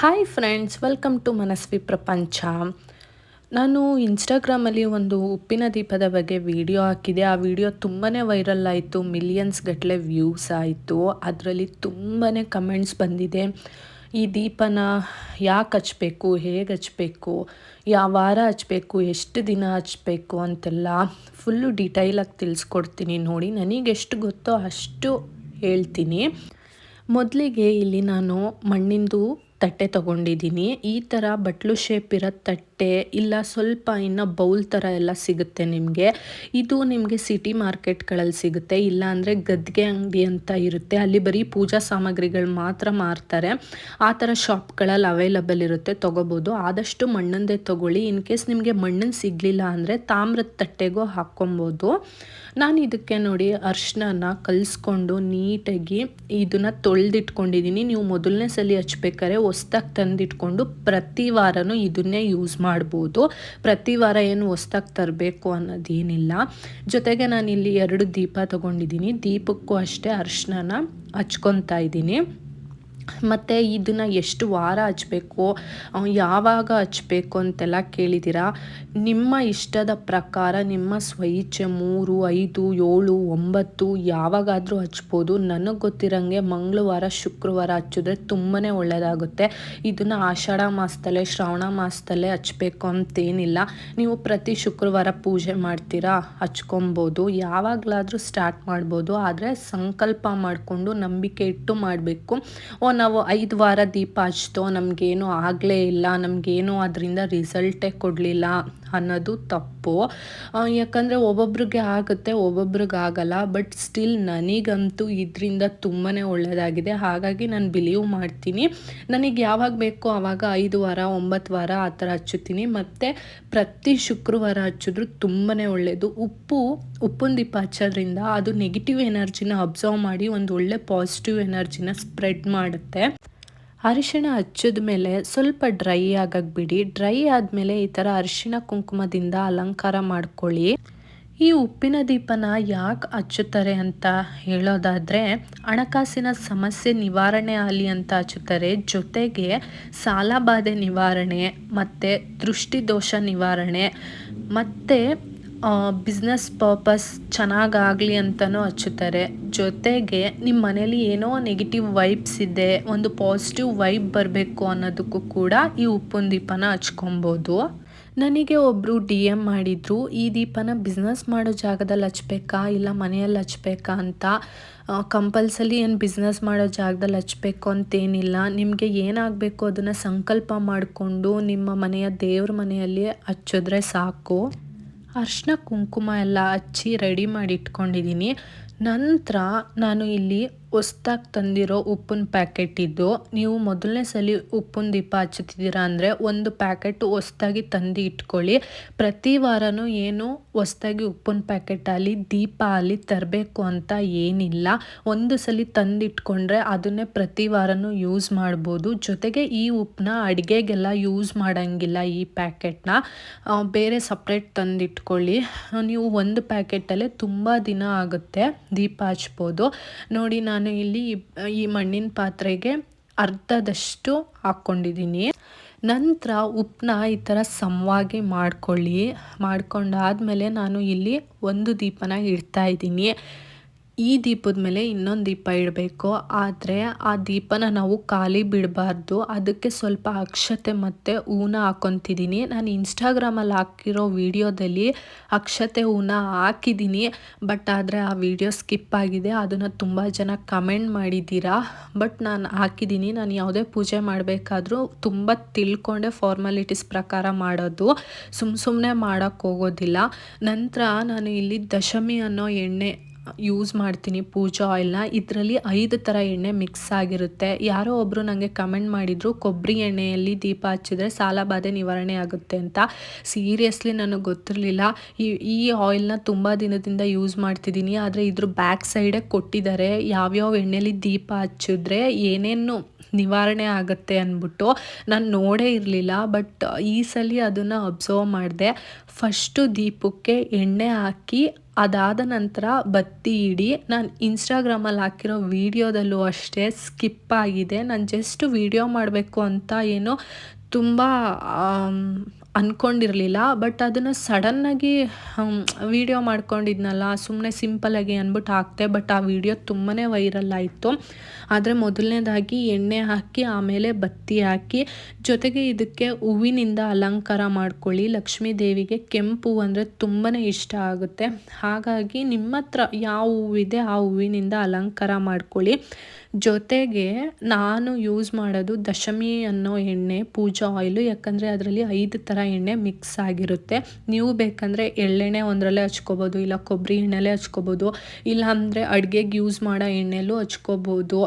Hi friends welcome to Manasvi Prapancha ನಾನು ಇನ್ಸ್ಟಾಗ್ರಾಮಲ್ಲಿ ಒಂದು ಉಪ್ಪಿನ ದೀಪದ ಬಗ್ಗೆ ವಿಡಿಯೋ ಹಾಕಿದೆ. ಆ ವಿಡಿಯೋ ತುಂಬಾ ವೈರಲ್ ಆಯಿತು ಮಿಲಿಯನ್ಸ್ ಗಟ್ಟಲೆ ವ್ಯೂಸ್ ಆಯಿತು. ಅದರಲ್ಲಿ ತುಂಬಾ ಕಮೆಂಟ್ಸ್ ಬಂದಿದೆ. ಈ ದೀಪನ ಯಾಕೆ ಹಚ್ಬೇಕು, ಹೇಗೆ ಹಚ್ಬೇಕು, ಯಾವ ವಾರ ಹಚ್ಬೇಕು, ಎಷ್ಟು ದಿನ ಹಚ್ಬೇಕು ಅಂತೆಲ್ಲ ಫುಲ್ಲು ಡೀಟೈಲಾಗಿ ತಿಳಿಸ್ಕೊಡ್ತೀನಿ. ನೋಡಿ, ನನಗೆ ಎಷ್ಟು ಗೊತ್ತೋ ಅಷ್ಟು ಹೇಳ್ತೀನಿ. ಮೊದಲಿಗೆ ಇಲ್ಲಿ ನಾನು ಮಣ್ಣಿಂದು ತಟ್ಟೆ ತೊಗೊಂಡಿದ್ದೀನಿ. ಈ ಥರ ಬಟ್ಲು ಶೇಪ್ ಇರೋ ತಟ್ಟೆ ಇಲ್ಲ ಸ್ವಲ್ಪ ಇನ್ನು ಬೌಲ್ ಥರ ಎಲ್ಲ ಸಿಗುತ್ತೆ ನಿಮಗೆ. ಇದು ನಿಮಗೆ ಸಿಟಿ ಮಾರ್ಕೆಟ್ಗಳಲ್ಲಿ ಸಿಗುತ್ತೆ. ಇಲ್ಲ ಅಂದರೆ ಗದ್ಗೆ ಅಂಗಡಿ ಅಂತ ಇರುತ್ತೆ. ಅಲ್ಲಿ ಬರೀ ಪೂಜಾ ಸಾಮಗ್ರಿಗಳು ಮಾತ್ರ ಮಾರ್ತಾರೆ. ಆ ಥರ ಶಾಪ್ಗಳಲ್ಲಿ ಅವೈಲಬಲ್ ಇರುತ್ತೆ. ತೊಗೋಬೋದು. ಆದಷ್ಟು ಮಣ್ಣಂದೇ ತೊಗೊಳ್ಳಿ. ಇನ್ ಕೇಸ್ ನಿಮಗೆ ಮಣ್ಣನ್ನು ಸಿಗಲಿಲ್ಲ ಅಂದರೆ ತಾಮ್ರದ ತಟ್ಟೆಗೂ ಹಾಕ್ಕೊಬೋದು. ನಾನು ಇದಕ್ಕೆ ನೋಡಿ ಅರ್ಶಿನ ಕಲಿಸ್ಕೊಂಡು ನೀಟಾಗಿ ಇದನ್ನು ತೊಳೆದಿಟ್ಕೊಂಡಿದ್ದೀನಿ ನೀವು ಮೊದಲನೇ ಸಲ ಹಚ್ಬೇಕಾದ್ರೆ ಹೊಸ್ದಾಗಿ ತಂದಿಟ್ಕೊಂಡು ಪ್ರತಿ ವಾರನೂ ಇದನ್ನೇ ಯೂಸ್ ಮಾಡ್ಬೋದು. ಪ್ರತಿ ವಾರ ಏನು ಹೊಸ್ದಾಗಿ ತರಬೇಕು ಅನ್ನೋದೇನಿಲ್ಲ. ಜೊತೆಗೆ ನಾನಿಲ್ಲಿ ಎರಡು ದೀಪ ತಗೊಂಡಿದ್ದೀನಿ. ದೀಪಕ್ಕೂ ಅಷ್ಟೇ ಅರ್ಶಿನ ಹಚ್ಕೊತಾ ಇದ್ದೀನಿ. ಮತ್ತು ಇದನ್ನು ಎಷ್ಟು ವಾರ ಹಚ್ಬೇಕು ಯಾವಾಗ ಹಚ್ಬೇಕು ಅಂತೆಲ್ಲ ಕೇಳಿದ್ದೀರಾ? ನಿಮ್ಮ ಇಷ್ಟದ ಪ್ರಕಾರ ನಿಮ್ಮ ಸ್ವಇಚ್ಛೆ ಮೂರು, ಐದು, ಏಳು, ಒಂಬತ್ತು ಯಾವಾಗಾದರೂ ಹಚ್ಬೋದು. ನನಗೆ ಗೊತ್ತಿರೋಂಗೆ ಮಂಗಳವಾರ, ಶುಕ್ರವಾರ ಹಚ್ಚಿದ್ರೆ ತುಂಬಾ ಒಳ್ಳೆಯದಾಗುತ್ತೆ ಇದನ್ನು ಆಷಾಢ ಮಾಸದಲ್ಲೇ, ಶ್ರಾವಣ ಮಾಸದಲ್ಲೇ ಹಚ್ಬೇಕು ಅಂತೇನಿಲ್ಲ. ನೀವು ಪ್ರತಿ ಶುಕ್ರವಾರ ಪೂಜೆ ಮಾಡ್ತೀರಾ? ಹಚ್ಕೊಬೋದು. ಯಾವಾಗಲಾದರೂ ಸ್ಟಾರ್ಟ್ ಮಾಡ್ಬೋದು. ಆದರೆ ಸಂಕಲ್ಪ ಮಾಡಿಕೊಂಡು ನಂಬಿಕೆ ಇಟ್ಟು ಮಾಡಬೇಕು. ಓ ನಾವು ಐದು ವಾರ ದೀಪ ಹಚ್ತೋ ನಮಗೇನು ಆಗಲೇ ಇಲ್ಲ, ನಮಗೇನು ಅದರಿಂದ ರಿಸಲ್ಟೇ ಕೊಡಲಿಲ್ಲ ಅನ್ನೋದು ತಪ್ಪು. ಯಾಕಂದರೆ ಒಬ್ಬೊಬ್ರಿಗೆ ಆಗುತ್ತೆ, ಒಬ್ಬೊಬ್ರಿಗೆ ಆಗಲ್ಲ ಬಟ್ ಸ್ಟಿಲ್ ನನಗಂತೂ ಇದರಿಂದ ತುಂಬಾ ಒಳ್ಳೆಯದಾಗಿದೆ ಹಾಗಾಗಿ ನಾನು ಬಿಲೀವ್ ಮಾಡ್ತೀನಿ. ನನಗೆ ಯಾವಾಗ ಬೇಕು ಆವಾಗ ಐದು ವಾರ, ಒಂಬತ್ತು ವಾರ ಆ ಥರ ಹಚ್ಚುತ್ತೀನಿ. ಮತ್ತು ಪ್ರತಿ ಶುಕ್ರವಾರ ಹಚ್ಚಿದ್ರು ತುಂಬಾ ಒಳ್ಳೆಯದು ಉಪ್ಪು, ಉಪ್ಪಿನ ದೀಪ ಹಚ್ಚೋದ್ರಿಂದ ಅದು ನೆಗೆಟಿವ್ ಎನರ್ಜಿನ ಅಬ್ಸರ್ವ್ ಮಾಡಿ ಒಂದು ಒಳ್ಳೆ ಪಾಸಿಟಿವ್ ಎನರ್ಜಿನ ಸ್ಪ್ರೆಡ್ ಮಾಡುತ್ತೆ. ಅರಿಶಿಣ ಹಚ್ಚಿದ ಮೇಲೆ ಸ್ವಲ್ಪ ಡ್ರೈ ಆಗಕ್ಕೆ ಬಿಡಿ ಡ್ರೈ ಆದಮೇಲೆ ಈ ಥರ ಅರಿಶಿಣ ಕುಂಕುಮದಿಂದ ಅಲಂಕಾರ ಮಾಡ್ಕೊಳ್ಳಿ. ಈ ಉಪ್ಪಿನ ದೀಪನ ಯಾಕೆ ಹಚ್ಚುತ್ತಾರೆ ಅಂತ ಹೇಳೋದಾದರೆ, ಹಣಕಾಸಿನ ಸಮಸ್ಯೆ ನಿವಾರಣೆ ಆಗಲಿ ಅಂತ ಹಚ್ಚುತ್ತಾರೆ. ಜೊತೆಗೆ ಸಾಲಬಾಧೆ ನಿವಾರಣೆ ಮತ್ತು ದೃಷ್ಟಿದೋಷ ನಿವಾರಣೆ ಮತ್ತು ಬಿಸ್ನೆಸ್ ಪರ್ಪಸ್ ಚೆನ್ನಾಗಾಗಲಿ ಅಂತಲೂ ಹಚ್ಚುತ್ತಾರೆ. ಜೊತೆಗೆ ನಿಮ್ಮ ಮನೇಲಿ ಏನೋ ನೆಗೆಟಿವ್ ವೈಬ್ಸ್ ಇದೆ, ಒಂದು ಪಾಸಿಟಿವ್ ವೈಬ್ ಬರಬೇಕು ಅನ್ನೋದಕ್ಕೂ ಕೂಡ ಈ ಉಪ್ಪಿನ ದೀಪನ ಹಚ್ಕೊಬೋದು. ನನಗೆ ಒಬ್ಬರು ಡಿ ಎಂ ಮಾಡಿದರು, ಈ ದೀಪನ ಬಿಸ್ನೆಸ್ ಮಾಡೋ ಜಾಗದಲ್ಲಿ ಹಚ್ಬೇಕಾ? ಇಲ್ಲ ಮನೆಯಲ್ಲಿ ಹಚ್ಬೇಕಾ? ಅಂತ. ಕಂಪಲ್ಸರಿ ಏನು ಬಿಸ್ನೆಸ್ ಮಾಡೋ ಜಾಗದಲ್ಲಿ ಹಚ್ಬೇಕು ಅಂತೇನಿಲ್ಲ. ನಿಮಗೆ ಏನಾಗಬೇಕು ಅದನ್ನು ಸಂಕಲ್ಪ ಮಾಡಿಕೊಂಡು ನಿಮ್ಮ ಮನೆಯ ದೇವ್ರ ಮನೆಯಲ್ಲಿ ಹಚ್ಚಿದ್ರೆ ಸಾಕು. ಅರ್ಶಿನ ಕುಂಕುಮ ಎಲ್ಲ ಹಚ್ಚಿ ರೆಡಿ ಮಾಡಿ ಇಟ್ಕೊಂಡಿದ್ದೀನಿ ನಂತರ ನಾನು ಇಲ್ಲಿ ಹೊಸ್ದಾಗಿ ತಂದಿರೋ ಉಪ್ಪಿನ ಪ್ಯಾಕೆಟ್ ಇದ್ದು ನೀವು ಮೊದಲನೇ ಸಲ ಉಪ್ಪಿನ ದೀಪ ಹಚ್ಚುತ್ತಿದ್ದೀರಾ ಅಂದರೆ ಒಂದು ಪ್ಯಾಕೆಟ್ ಹೊಸ್ದಾಗಿ ತಂದು ಇಟ್ಕೊಳ್ಳಿ. ಪ್ರತಿ ವಾರನೂ ಏನು ಹೊಸ್ದಾಗಿ ಉಪ್ಪಿನ ಪ್ಯಾಕೆಟ್ ಆಗಲಿ ದೀಪ ಆಗಲಿ ತರಬೇಕು ಅಂತ ಏನಿಲ್ಲ. ಒಂದು ಸಲ ತಂದಿಟ್ಕೊಂಡ್ರೆ ಅದನ್ನೇ ಪ್ರತಿ ವಾರನೂ ಯೂಸ್ ಮಾಡ್ಬೋದು. ಜೊತೆಗೆ ಈ ಉಪ್ಪನ್ನ ಅಡುಗೆಗೆಲ್ಲ ಯೂಸ್ ಮಾಡೋಂಗಿಲ್ಲ ಈ ಪ್ಯಾಕೆಟ್ನ. ಬೇರೆ ಸಪ್ರೇಟ್ ತಂದಿಟ್ಕೊಳ್ಳಿ ನೀವು ಒಂದು ಪ್ಯಾಕೆಟಲ್ಲೇ ತುಂಬ ದಿನ ಆಗುತ್ತೆ ದೀಪ ಹಚ್ಬೋದು. ನೋಡಿ, ನಾನು ನಾನು ಇಲ್ಲಿ ಈ ಮಣ್ಣಿನ ಪಾತ್ರೆಗೆ ಅರ್ಧದಷ್ಟು ಹಾಕ್ಕೊಂಡಿದ್ದೀನಿ. ನಂತರ ಉಪ್ಪನ್ನ ಈ ಥರ ಸಮವಾಗಿ ಮಾಡ್ಕೊಳ್ಳಿ. ಮಾಡ್ಕೊಂಡಾದಮೇಲೆ ನಾನು ಇಲ್ಲಿ ಒಂದು ದೀಪನ ಇಡ್ತಾ ಇದ್ದೀನಿ. ಈ ದೀಪದ ಮೇಲೆ ಇನ್ನೊಂದು ದೀಪ ಇಡಬೇಕು. ಆದರೆ ಆ ದೀಪನ ನಾವು ಖಾಲಿ ಬಿಡಬಾರ್ದು. ಅದಕ್ಕೆ ಸ್ವಲ್ಪ ಅಕ್ಷತೆ ಮತ್ತು ಹೂನ ಹಾಕೊತಿದ್ದೀನಿ ನಾನು ಇನ್ಸ್ಟಾಗ್ರಾಮಲ್ಲಿ ಹಾಕಿರೋ ವಿಡಿಯೋದಲ್ಲಿ ಅಕ್ಷತೆ ಹೂನ ಹಾಕಿದ್ದೀನಿ ಬಟ್ ಆದರೆ ಆ ವಿಡಿಯೋ ಸ್ಕಿಪ್ ಆಗಿದೆ. ಅದನ್ನು ತುಂಬ ಜನ ಕಮೆಂಟ್ ಮಾಡಿದ್ದೀರಾ? ಬಟ್ ನಾನು ಹಾಕಿದ್ದೀನಿ ನಾನು ಯಾವುದೇ ಪೂಜೆ ಮಾಡಬೇಕಾದ್ರೂ ತುಂಬ ತಿಳ್ಕೊಂಡೆ ಫಾರ್ಮಾಲಿಟೀಸ್ ಪ್ರಕಾರ ಮಾಡೋದು. ಸುಮ್ಮ ಸುಮ್ಮನೆ ಮಾಡೋಕ್ಕೋಗೋದಿಲ್ಲ ನಂತರ ನಾನು ಇಲ್ಲಿ ದಶಮಿ ಅನ್ನೋ ಎಣ್ಣೆ ಯೂಸ್ ಮಾಡ್ತೀನಿ, ಪೂಜಾ ಆಯಿಲ್ನ ಇದರಲ್ಲಿ ಐದು ಥರ ಎಣ್ಣೆ ಮಿಕ್ಸ್ ಆಗಿರುತ್ತೆ. ಯಾರೋ ಒಬ್ಬರು ನನಗೆ ಕಮೆಂಟ್ ಮಾಡಿದರು ಕೊಬ್ಬರಿ ಎಣ್ಣೆಯಲ್ಲಿ ದೀಪ ಹಚ್ಚಿದ್ರೆ ಸಾಲಬಾಧೆ ನಿವಾರಣೆ ಆಗುತ್ತೆ ಅಂತ. ಸೀರಿಯಸ್ಲಿ ನನಗೆ ಗೊತ್ತಿರಲಿಲ್ಲ. ಈ ಈ ಆಯಿಲ್ನ ತುಂಬ ದಿನದಿಂದ ಯೂಸ್ ಮಾಡ್ತಿದ್ದೀನಿ. ಆದರೆ ಇದ್ರ ಬ್ಯಾಕ್ ಸೈಡೇ ಕೊಟ್ಟಿದ್ದಾರೆ. ಯಾವ್ಯಾವ ಎಣ್ಣೆಲಿ ದೀಪ ಹಚ್ಚಿದ್ರೆ ಏನೇನು ನಿವಾರಣೆ ಆಗುತ್ತೆ ಅಂದ್ಬಿಟ್ಟು ನಾನು ನೋಡೇ ಇರಲಿಲ್ಲ, ಬಟ್ ಈ ಸಲ ಅದನ್ನು ಅಬ್ಸರ್ವ್ ಮಾಡಿದೆ. ಫಸ್ಟು ದೀಪಕ್ಕೆ ಎಣ್ಣೆ ಹಾಕಿ ಅದಾದ ನಂತರ ಬತ್ತಿ ಇಡಿ. ನಾನು ಇನ್ಸ್ಟಾಗ್ರಾಮಲ್ಲಿ ಹಾಕಿರೋ ವೀಡಿಯೋದಲ್ಲೂ ಅಷ್ಟೇ ಸ್ಕಿಪ್ ಆಗಿದೆ. ನಾನು ಜಸ್ಟ್ ವೀಡಿಯೋ ಮಾಡಬೇಕು ಅಂತ ಏನೋ ತುಂಬ ಅಂದ್ಕೊಂಡಿರಲಿಲ್ಲ ಬಟ್ ಅದನ್ನು ಸಡನ್ನಾಗಿ ವೀಡಿಯೋ ಮಾಡ್ಕೊಂಡಿದ್ನಲ್ಲ ಸುಮ್ಮನೆ ಸಿಂಪಲಾಗಿ ಅಂದ್ಬಿಟ್ಟು ಹಾಕ್ತೆ ಬಟ್ ಆ ವಿಡಿಯೋ ತುಂಬಾ ವೈರಲ್ ಆಯಿತು. ಆದರೆ ಮೊದಲನೇದಾಗಿ ಎಣ್ಣೆ ಹಾಕಿ, ಆಮೇಲೆ ಬತ್ತಿ ಹಾಕಿ, ಜೊತೆಗೆ ಇದಕ್ಕೆ ಹೂವಿನಿಂದ ಅಲಂಕಾರ ಮಾಡ್ಕೊಳ್ಳಿ. ಲಕ್ಷ್ಮೀ ದೇವಿಗೆ ಕೆಂಪು ಅಂದರೆ ತುಂಬಾ ಇಷ್ಟ ಆಗುತ್ತೆ. ಹಾಗಾಗಿ ನಿಮ್ಮ ಹತ್ರ ಯಾವ ಹೂವಿದೆ, ಆ ಹೂವಿನಿಂದ ಅಲಂಕಾರ ಮಾಡ್ಕೊಳ್ಳಿ. ಜೊತೆಗೆ ನಾನು ಯೂಸ್ ಮಾಡೋದು ದಶಮಿ ಅನ್ನೋ ಎಣ್ಣೆ, ಪೂಜಾ ಆಯಿಲು ಯಾಕಂದರೆ ಅದರಲ್ಲಿ ಐದು ಥರ ಎಣ್ಣೆ ಮಿಕ್ಸ್ ಆಗಿರುತ್ತೆ. ನೀವು ಬೇಕಂದರೆ ಎಳ್ಳೆಣ್ಣೆ ಒಂದರಲ್ಲೇ ಹಚ್ಕೋಬೋದು, ಇಲ್ಲ ಕೊಬ್ಬರಿ ಎಣ್ಣೆಲೇ ಹಚ್ಕೋಬೋದು ಇಲ್ಲ ಅಂದರೆ ಅಡುಗೆಗೆ ಯೂಸ್ ಮಾಡೋ ಎಣ್ಣೆಲೂ ಹಚ್ಕೋಬೋದು.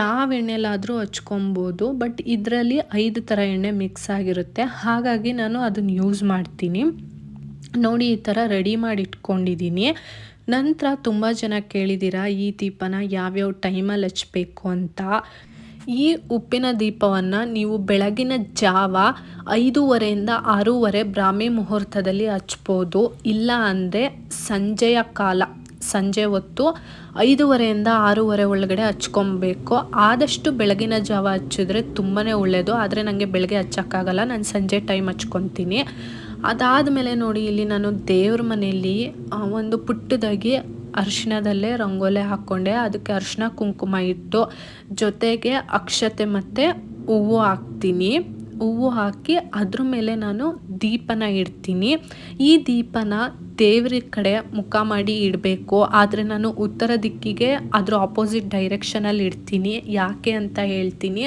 ಯಾವ ಎಣ್ಣೆಲಾದರೂ ಹಚ್ಕೊಬೋದು ಬಟ್ ಇದರಲ್ಲಿ ಐದು ಥರ ಎಣ್ಣೆ ಮಿಕ್ಸ್ ಆಗಿರುತ್ತೆ. ಹಾಗಾಗಿ ನಾನು ಅದನ್ನು ಯೂಸ್ ಮಾಡ್ತೀನಿ. ನೋಡಿ ಈ ಥರ ರೆಡಿ ಮಾಡಿ ಇಟ್ಕೊಂಡಿದ್ದೀನಿ. ನಂತರ ತುಂಬ ಜನ ಕೇಳಿದ್ದೀರಾ, ಈ ದೀಪನ ಯಾವ್ಯಾವ ಟೈಮಲ್ಲಿ ಹಚ್ಬೇಕು ಅಂತ? ಈ ಉಪ್ಪಿನ ದೀಪವನ್ನು ನೀವು ಬೆಳಗಿನ ಜಾವ ಐದೂವರೆಯಿಂದ ಆರೂವರೆ ಬ್ರಾಹ್ಮಿ ಮುಹೂರ್ತದಲ್ಲಿ ಹಚ್ಬೋದು. ಇಲ್ಲ ಅಂದರೆ ಸಂಜೆಯ ಕಾಲ, ಸಂಜೆ ಹೊತ್ತು ಐದೂವರೆಯಿಂದ ಆರೂವರೆ ಒಳಗಡೆ ಹಚ್ಕೊಬೇಕು. ಆದಷ್ಟು ಬೆಳಗಿನ ಜಾವ ಹಚ್ಚಿದ್ರೆ ತುಂಬಾ ಒಳ್ಳೆಯದು ಆದರೆ ನನಗೆ ಬೆಳಗ್ಗೆ ಹಚ್ಚೋಕ್ಕಾಗಲ್ಲ, ನಾನು ಸಂಜೆ ಟೈಮ್ ಹಚ್ಕೊತೀನಿ. ಅದಾದಮೇಲೆ ನೋಡಿ, ಇಲ್ಲಿ ನಾನು ದೇವ್ರ ಮನೆಯಲ್ಲಿ ಒಂದು ಪುಟ್ಟದಾಗಿ ಅರಿಶಿಣದಲ್ಲೇ ರಂಗೋಲೆ ಹಾಕ್ಕೊಂಡೆ. ಅದಕ್ಕೆ ಅರಿಶಿಣ ಕುಂಕುಮ ಇಟ್ಟು ಜೊತೆಗೆ ಅಕ್ಷತೆ ಮತ್ತು ಹೂವು ಹಾಕ್ತೀನಿ. ಹೂವು ಹಾಕಿ ಅದ್ರ ಮೇಲೆ ನಾನು ದೀಪನ ಇಡ್ತೀನಿ. ಈ ದೀಪನ ದೇವ್ರ ಕಡೆ ಮುಖ ಮಾಡಿ ಇಡಬೇಕು. ಆದರೆ ನಾನು ಉತ್ತರ ದಿಕ್ಕಿಗೆ ಅದ್ರ ಆಪೋಸಿಟ್ ಡೈರೆಕ್ಷನಲ್ಲಿ ಇಡ್ತೀನಿ. ಯಾಕೆ ಅಂತ ಹೇಳ್ತೀನಿ.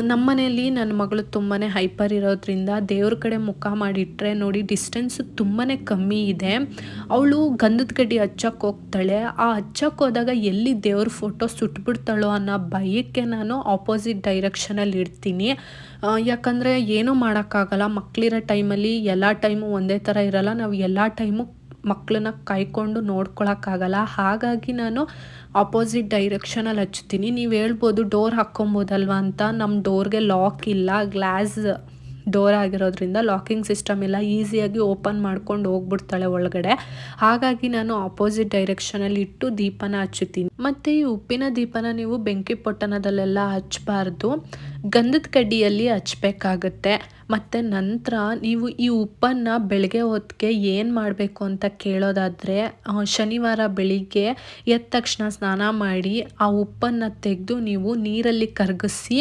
ನಮ್ಮ ನನ್ನ ಮಗಳು ತುಂಬಾ ಹೈಪರ್ ಇರೋದ್ರಿಂದ ದೇವ್ರ ಕಡೆ ಮುಖ ಮಾಡಿಟ್ರೆ ನೋಡಿ ಡಿಸ್ಟೆನ್ಸ್ ತುಂಬಾ ಕಮ್ಮಿ ಇದೆ. ಅವಳು ಗಂಧದ ಗಡ್ಡಿ ಹಚ್ಚಕ್ಕೆ ಹೋಗ್ತಾಳೆ. ಆ ಹಚ್ಚಕ್ಕೆ ಹೋದಾಗ ಎಲ್ಲಿ ದೇವ್ರ ಫೋಟೋ ಸುಟ್ಬಿಡ್ತಾಳೋ ಅನ್ನೋ ಭಯಕ್ಕೆ ನಾನು ಆಪೋಸಿಟ್ ಡೈರೆಕ್ಷನಲ್ಲಿ ಇಡ್ತೀನಿ ಯಾಕಂದರೆ ಏನೂ ಮಾಡೋಕ್ಕಾಗಲ್ಲ. ಮಕ್ಕಳಿರೋ ಟೈಮಲ್ಲಿ ಎಲ್ಲ ಟೈಮು ಒಂದೇ ಥರ ಇರಲ್ಲ. ನಾವು ಎಲ್ಲ ಟೈಮು ಮಕ್ಕಳನ್ನ ಕಾಯ್ಕೊಂಡು ನೋಡ್ಕೊಳಕ್ಕಾಗಲ್ಲ. ಹಾಗಾಗಿ ನಾನು ಆಪೋಸಿಟ್ ಡೈರೆಕ್ಷನಲ್ಲಿ ಹಚ್ತೀನಿ ನೀವು ಹೇಳ್ಬೋದು ಡೋರ್ ಹಾಕ್ಕೊಬೋದಲ್ವ ಅಂತ. ನಮ್ಮ ಡೋರ್ಗೆ ಲಾಕ್ ಇಲ್ಲ. ಗ್ಲಾಸ್ ಡೋರ್ ಆಗಿರೋದ್ರಿಂದ ಲಾಕಿಂಗ್ ಸಿಸ್ಟಮ್ ಇಲ್ಲ. ಈಸಿಯಾಗಿ ಓಪನ್ ಮಾಡ್ಕೊಂಡು ಹೋಗ್ಬಿಡ್ತಾಳೆ ಒಳಗಡೆ. ಹಾಗಾಗಿ ನಾನು ಆಪೋಸಿಟ್ ಡೈರೆಕ್ಷನಲ್ಲಿ ಇಟ್ಟು ದೀಪನ ಹಚ್ಚುತ್ತೀನಿ. ಮತ್ತು ಈ ಉಪ್ಪಿನ ದೀಪನ ನೀವು ಬೆಂಕಿ ಪೊಟ್ಟಣದಲ್ಲೆಲ್ಲ ಹಚ್ಚಬಾರ್ದು. ಗಂಧದ ಕಡ್ಡಿಯಲ್ಲಿ ಹಚ್ಬೇಕಾಗತ್ತೆ. ಮತ್ತು ನಂತರ ನೀವು ಈ ಉಪ್ಪನ್ನು ಬೆಳಗ್ಗೆ ಹೊತ್ತಿಗೆ ಏನು ಮಾಡಬೇಕು ಅಂತ ಕೇಳೋದಾದರೆ ಶನಿವಾರ ಬೆಳಿಗ್ಗೆ ಎದ್ದ ತಕ್ಷಣ ಸ್ನಾನ ಮಾಡಿ ಆ ಉಪ್ಪನ್ನು ತೆಗೆದು ನೀವು ನೀರಲ್ಲಿ ಕರಗಿಸಿ,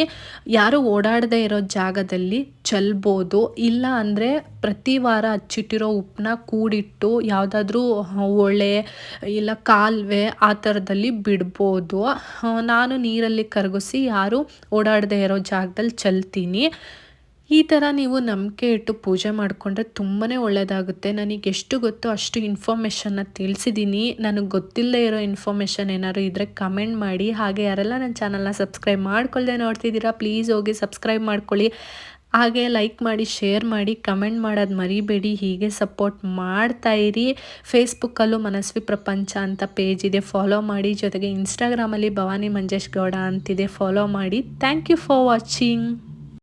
ಯಾರು ಓಡಾಡದೇ ಇರೋ ಜಾಗದಲ್ಲಿ ಚೆಲ್ಬೋದು. ಇಲ್ಲ ಅಂದರೆ ಪ್ರತಿ ವಾರ ಹಚ್ಚಿಟ್ಟಿರೋ ಉಪ್ಪನ್ನ ಕೂಡಿಟ್ಟು ಯಾವುದಾದ್ರೂ ಒಳೆ ಇಲ್ಲ ಕಾಲುವೆ ಆ ಥರದಲ್ಲಿ ಬಿಡ್ಬೋದು. ನಾನು ನೀರಲ್ಲಿ ಕರಗಿಸಿ ಯಾರು ಓಡಾಡದೇ ಇರೋ ಜಾಗದಲ್ಲಿ ಚಲ್ತೀನಿ. ಈ ಥರ ನೀವು ನಂಬಿಕೆ ಇಟ್ಟು ಪೂಜೆ ಮಾಡಿಕೊಂಡ್ರೆ ತುಂಬಾ ಒಳ್ಳೆಯದಾಗುತ್ತೆ ನನಗೆ ಎಷ್ಟು ಗೊತ್ತೋ ಅಷ್ಟು ಇನ್ಫಾರ್ಮೇಷನ್ನ ತಿಳಿಸಿದ್ದೀನಿ ನನಗೆ ಗೊತ್ತಿಲ್ಲದೆ ಇರೋ ಇನ್ಫಾರ್ಮೇಷನ್ ಏನಾದ್ರು ಇದ್ದರೆ ಕಮೆಂಟ್ ಮಾಡಿ. ಹಾಗೆ ಯಾರೆಲ್ಲ ನನ್ನ ಚಾನಲ್ನ ಸಬ್ಸ್ಕ್ರೈಬ್ ಮಾಡ್ಕೊಳ್ಳದೆ ನೋಡ್ತಿದ್ದೀರಾ ಪ್ಲೀಸ್ ಹೋಗಿ ಸಬ್ಸ್ಕ್ರೈಬ್ ಮಾಡ್ಕೊಳ್ಳಿ. ಹಾಗೆ ಲೈಕ್ ಮಾಡಿ ಶೇರ್ ಮಾಡಿ ಕಮೆಂಟ್ ಮಾಡೋದು ಮರಿಬೇಡಿ. ಹೀಗೆ ಸಪೋರ್ಟ್ ಮಾಡ್ತಾಯಿರಿ ಫೇಸ್ಬುಕ್ಕಲ್ಲೂ ಮನಸ್ವಿ ಪ್ರಪಂಚ ಅಂತ ಪೇಜ್ ಇದೆ. ಫಾಲೋ ಮಾಡಿ. ಜೊತೆಗೆ ಇನ್ಸ್ಟಾಗ್ರಾಮಲ್ಲಿ ಭವಾನಿ ಮಂಜೇಶ್ ಗೌಡ ಅಂತಿದೆ. ಫಾಲೋ ಮಾಡಿ. Thank you for watching